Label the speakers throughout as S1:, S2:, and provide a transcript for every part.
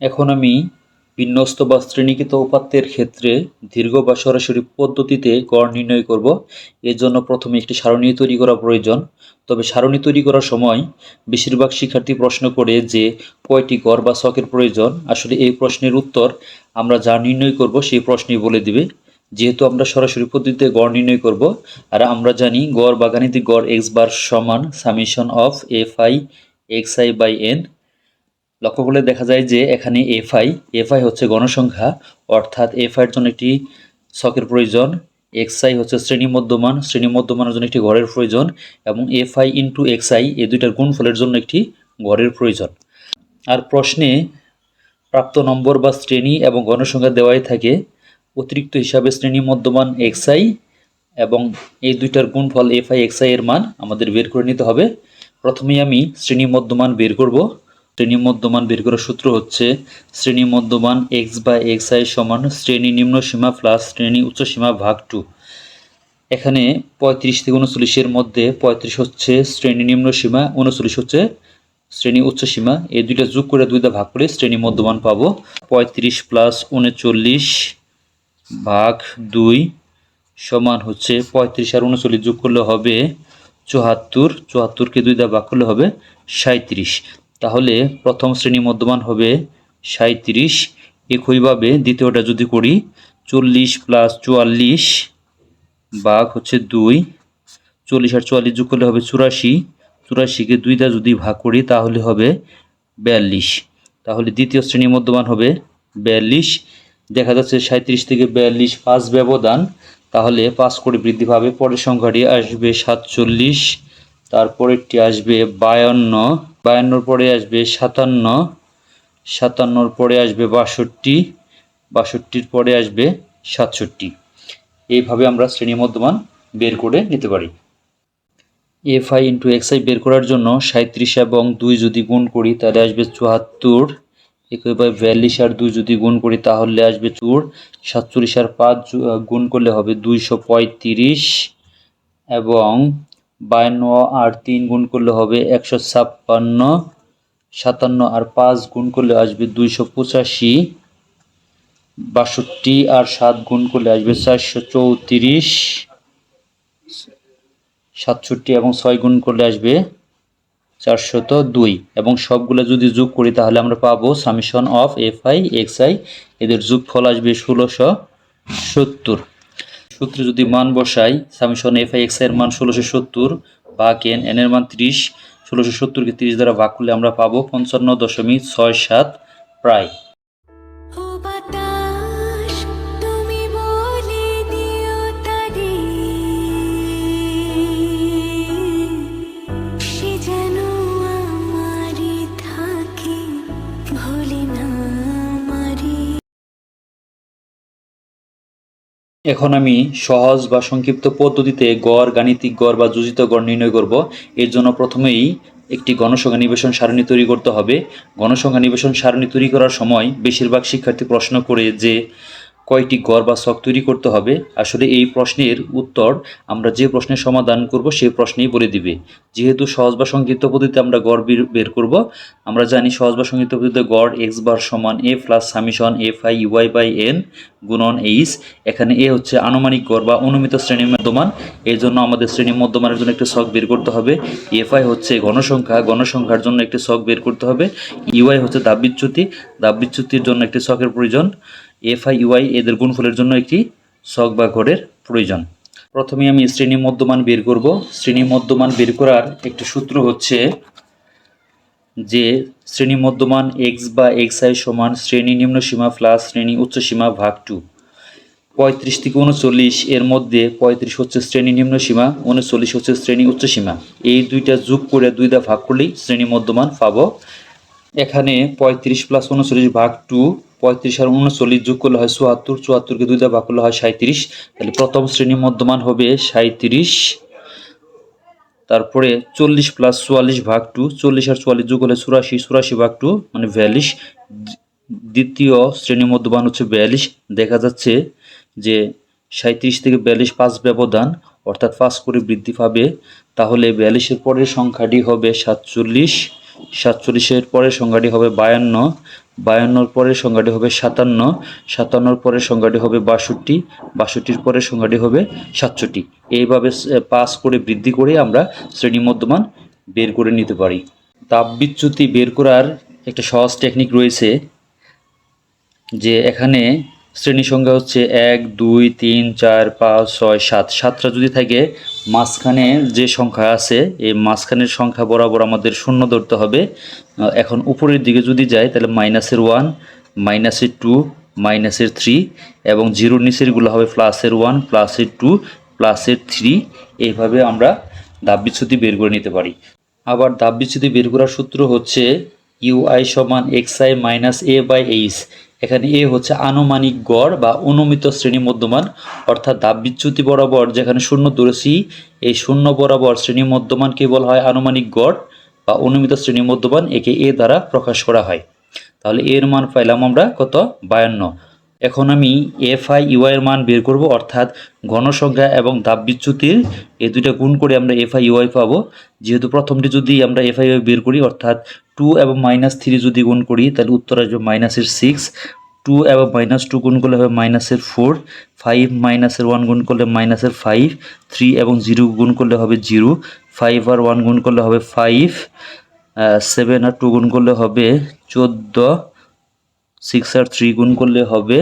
S1: এখন আমি বিন্যস্ত বা শ্রেণীকৃত উপাত্তের ক্ষেত্রে দীর্ঘ বা সরাসরি পদ্ধতিতে গড় নির্ণয় করব। এর জন্য প্রথমে একটি সারণী তৈরি করা প্রয়োজন। তবে সারণী তৈরি করার সময় বেশিরভাগ শিক্ষার্থী প্রশ্ন করে যে, কয়টি গড় বা ছকের প্রয়োজন? আসলে এই প্রশ্নের উত্তর আমরা যা নির্ণয় করব সেই প্রশ্নই বলে দিবে। যেহেতু আমরা সরাসরি পদ্ধতিতে গড় নির্ণয় করব, আর আমরা জানি গড় বা গাণিতিক গড় এক্স বার সমান summation of F I X I by N লক্ষ্য করলে দেখা যায় যে এখানে এফআই এফআই হচ্ছে গণসংখ্যা, অর্থাৎ এফআইয়ের জন্য একটি ছকের প্রয়োজন এক্সআই হচ্ছে শ্রেণি মধ্যমান, শ্রেণি মধ্যমানের জন্য একটি ঘরের প্রয়োজন, এবং এফআই ইন্টু এক্সআই এই দুইটার গুণফলের জন্য একটি ঘরের প্রয়োজন। আর প্রশ্নে প্রাপ্ত নম্বর বা শ্রেণি এবং গণসংখ্যা দেওয়াই থাকে, অতিরিক্ত হিসাবে শ্রেণি মধ্যমান এক্সআই এবং এই দুইটার গুণফল এফআই এক্সআই এর মান আমাদের বের করে নিতে হবে। প্রথমেই আমি শ্রেণি মধ্যমান বের করব। শ্রেণি মধ্যমান বের করার সূত্র হচ্ছে শ্রেণি মধ্যমান এক্স বা এক্স আই সমান শ্রেণি নিম্ন সীমা প্লাস শ্রেণি উচ্চ সীমা ভাগ টু এখানে পঁয়ত্রিশ থেকে উনচল্লিশের মধ্যে পঁয়ত্রিশ হচ্ছে শ্রেণি নিম্ন সীমা, উনচল্লিশ হচ্ছে শ্রেণি উচ্চ সীমা। এই দুইটা যোগ করে দুইটা ভাগ করে শ্রেণি মধ্যমান পাবো। পঁয়ত্রিশ প্লাস উনচল্লিশ ভাগ দুই সমান হচ্ছে পঁয়ত্রিশ আর উনচল্লিশ যোগ করলে হবে চুয়াত্তর। চুয়াত্তরকে দুই দা ভাগ করলে হবে সাঁত্রিশ তাহলে প্রথম শ্রেণি মধ্যমান হবে সাঁত্রিশ একইভাবে দ্বিতীয়টা যদি করি চল্লিশ প্লাস চুয়াল্লিশ বাঘ হচ্ছে দুই, চল্লিশ আর চুয়াল্লিশ যোগ করলে হবে চুরাশি, চুরাশিকে দুইটা যদি ভাগ করি তাহলে হবে বিয়াল্লিশ। তাহলে দ্বিতীয় শ্রেণি মধ্যমান হবে বিয়াল্লিশ, দেখা যাচ্ছে সাঁত্রিশ থেকে বিয়াল্লিশ পাঁচ ব্যবধান, তাহলে পাঁচ করে বৃদ্ধি পাবে, পরের সংখ্যাটি আসবে সাতচল্লিশ, তারপরেরটি আসবে বায়ান্ন বায়ান্নর পরে আসবে সাতান্ন, সাতান্নর পরে আসবে বাষট্টি, বাষট্টির পরে আসবে সাতষট্টি। এইভাবে আমরা শ্রেণি মধ্যমান বের করে নিতে পারি। F I into X I বের করার জন্য সাঁত্রিশ এবং দুই যদি গুণ করি, তাহলে আসবে চুয়াত্তর। একইভাবে বিয়াল্লিশ আর দুই যদি গুণ করি, তাহলে আসবে চুর সাতচল্লিশ আর পাঁচ গুণ করলে হবে দুইশো পঁয়ত্রিশ। এবং বায়ান্ন আর তিন গুণ করলে হবে একশো ছাপ্পান্ন, সাতান্ন আর পাঁচ গুণ করলে আসবে দুইশো পঁচাশি, বাষট্টি আর সাত গুণ করলে আসবে চারশো চৌত্রিশ, সাতষট্টি এবং ছয় গুণ করলে আসবে চারশত দুই। এবং সবগুলো যদি যোগ করি তাহলে আমরা পাবো summation of F I X I. এদের যোগফল আসবে ষোলোশো সত্তর। সূত্রে যদি মান বসাই, সামিশন এফ আই এক্সের মান ষোলোশো সত্তর বা কেন এন এর মান ত্রিশ, ষোলোশো সত্তরকে ত্রিশ দ্বারা ভাগ করলে আমরা পাবো পঞ্চান্ন দশমিক ছয় সাত প্রায়। এখন আমি সহজ বা সংক্ষিপ্ত পদ্ধতিতে গড়, গাণিতিক গড় বা যোজিত গড় নির্ণয় করব। এর জন্য প্রথমেই একটি গণসংখ্যা নিবেশন সারণী তৈরি করতে হবে। গণসংখ্যা নিবেশন সারণী তৈরি করার সময় বেশিরভাগ শিক্ষার্থী প্রশ্ন করে যে কয়টি গড় বা ছক তৈরি করতে হবে? আসলে এই প্রশ্নের উত্তর আমরা যে প্রশ্নের সমাধান করব সেই প্রশ্নেই বলে দিবে। যেহেতু সহজ বা সংক্ষিপ্ত পদ্ধতিতে আমরা গড় বের- করব, আমরা জানি সহজ বা সংক্ষিপ্ত পদ্ধতিতে গড় এক্স বার সমান A plus summation F I U I by N গুণন এইচ এখানে এ হচ্ছে আনুমানিক গড় বা অনুমিত শ্রেণি মধ্যমান। এই জন্য আমাদের শ্রেণি মধ্যমানের জন্য একটি ছক বের করতে হবে। এফ আই হচ্ছে গণসংখ্যা গণসংখ্যার জন্য একটি ছক বের করতে হবে। ইউআই হচ্ছে দাববিচ্যুতি দাববিচ্যুতির জন্য একটি ছকের প্রয়োজন। এফআই, ইউআই এদের গুণফলের জন্য একটি ছক বা ঘরের প্রয়োজন। প্রথমে আমি শ্রেণি মধ্যমান বের করব। শ্রেণি মধ্যমান বের করার একটি সূত্র হচ্ছে যে শ্রেণি মধ্যমান এক্স বা এক্স আই সমান শ্রেণি নিম্ন সীমা প্লাস শ্রেণি উচ্চ সীমা ভাগ টু পঁয়ত্রিশ থেকে উনচল্লিশ এর মধ্যে পঁয়ত্রিশ হচ্ছে শ্রেণি নিম্ন সীমা, উনচল্লিশ হচ্ছে শ্রেণি উচ্চ সীমা। এই দুইটা যোগ করে দুইটা ভাগ করলেই শ্রেণি মধ্যমান পাবো। এখানে পঁয়ত্রিশ প্লাস উনচল্লিশ ভাগ টু পঁয়ত্রিশ আর উনচল্লিশ যোগ করলে হয় চুয়াত্তর, চুয়াত্তরকে দুইটা ভাগ করলে হয় সাঁত্রিশ তাহলে প্রথম শ্রেণি মধ্যমান হবে সাঁত্রিশ তারপরে চল্লিশ প্লাস চুয়াল্লিশ ভাগ টু চল্লিশ আর চুয়াল্লিশ যোগ হলে চুরাশি চুরাশি ভাগ টু মানে বিয়াল্লিশ। দ্বিতীয় শ্রেণি মধ্যমান হচ্ছে বিয়াল্লিশ। দেখা যাচ্ছে যে সাঁত্রিশ থেকে বিয়াল্লিশ পাঁচ ব্যবধান, অর্থাৎ পাঁচ করে বৃদ্ধি পাবে। তাহলে বিয়াল্লিশের পরের সংখ্যাটি হবে সাতচল্লিশ। সাতচল্লিশের পরের সংখ্যাটি হবে বায়ান্ন, বায়ান্নর পরের সংখ্যাটি হবে সাতান্ন, সাতান্নর পরের সংখ্যাটি হবে বাষট্টি, বাষট্টির পরের সংখ্যাটি হবে সাতষট্টি। এইভাবে পাস করে বৃদ্ধি করে আমরা শ্রেণি মধ্যমান বের করে নিতে পারি। তাপবিচ্যুতি বের করার একটা সহজ টেকনিক রয়েছে যে এখানে শ্রেণি সংখ্যা হচ্ছে এক, দুই, তিন, চার, পাঁচ, ছয়, সাত। সাতটা যদি থাকে, মাঝখানে যে সংখ্যা আছে, এই মাঝখানের সংখ্যা বরাবর আমাদের শূন্য ধরতে হবে। এখন উপরের দিকে যদি যায় তাহলে মাইনাসের ওয়ান, মাইনাসের টু, মাইনাসের থ্রি এবং জিরোর নিচেরগুলো হবে প্লাসের ওয়ান, প্লাসের টু, প্লাসের থ্রি। এইভাবে আমরা দাব বিচ্যুতি বের করে নিতে পারি। আবার দাব বিচ্যুতি বের করার সূত্র হচ্ছে ইউআই সমান X I minus A by H এখানে এ হচ্ছে আনুমানিক গড় বা অনুমিত শ্রেণি মধ্যমান, অর্থাৎ দাব বিচ্যুতি বরাবর যেখানে শূন্য দূরসি এই শূন্য বরাবর শ্রেণি মধ্যমানকে বলা হয়? আনুমানিক গড় বা অনুমিত শ্রেণি মধ্যমান, একে এ দ্বারা প্রকাশ করা হয়। তাহলে এর মান পাইলাম আমরা কত? বায়ান্ন। এখন আমি এফ আই ইউআই এর মান বের করব, অর্থাৎ ঘনসংখ্যা এবং দাব বিচ্যুতির এই দুইটা গুণ করে আমরা এফ আই ইউআই পাবো। যেহেতু প্রথমটি যদি আমরা এফ আই বের করি, অর্থাৎ টু এবং মাইনাস থ্রি যদি গুণ করি, তাহলে উত্তর আসবে মাইনাসের সিক্স। টু এবং মাইনাস টু গুণ করলে হবে মাইনাসের ফোর। ফাইভ মাইনাসের ওয়ান গুণ করলে মাইনাসের ফাইভ। থ্রি এবং জিরো গুণ করলে হবে জিরো। ফাইভ আর ওয়ান গুণ করলে হবে ফাইভ। সেভেন আর টু গুণ করলে হবে চোদ্দ। সিক্স আর থ্রি গুণ করলে হবে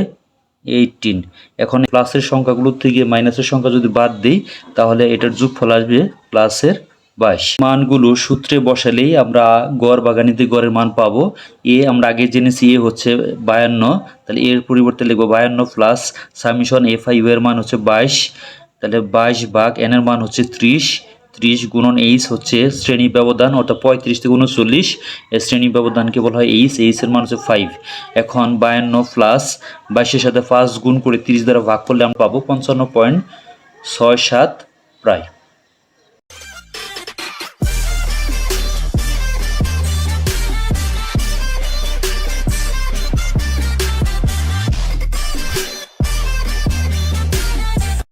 S1: এইটিন এখন প্লাসের সংখ্যাগুলোর থেকে মাইনাসের সংখ্যা যদি বাদ দিই, তাহলে এটার যোগফল আসবে প্লাসের বাইশ। মানগুলো সূত্রে বসালেই আমরা গড় বাগানিতে গড়ের মান পাবো। এ আমরা আগে জেনেছি, এ হচ্ছে বায়ান্ন। তাহলে এর পরিবর্তে লিখব বায়ান্ন প্লাস সামিশন এফ আই এর মান হচ্ছে বাইশ। তাহলে বাইশ বাঘ এন এর মান হচ্ছে ত্রিশ। ত্রিশ গুণন এইচ হচ্ছে শ্রেণি ব্যবধান, অর্থাৎ পঁয়ত্রিশ থেকে উনচল্লিশ। শ্রেণি ব্যবধানকে বলা হয় এইচ এইচের মান হচ্ছে ফাইভ এখন বায়ান্ন প্লাস বাইশের সাথে পাঁচ গুণ করে তিরিশ দ্বারা ভাগ করলে আমরা পাবো পঞ্চান্ন পয়েন্ট ছয় সাত প্রায়।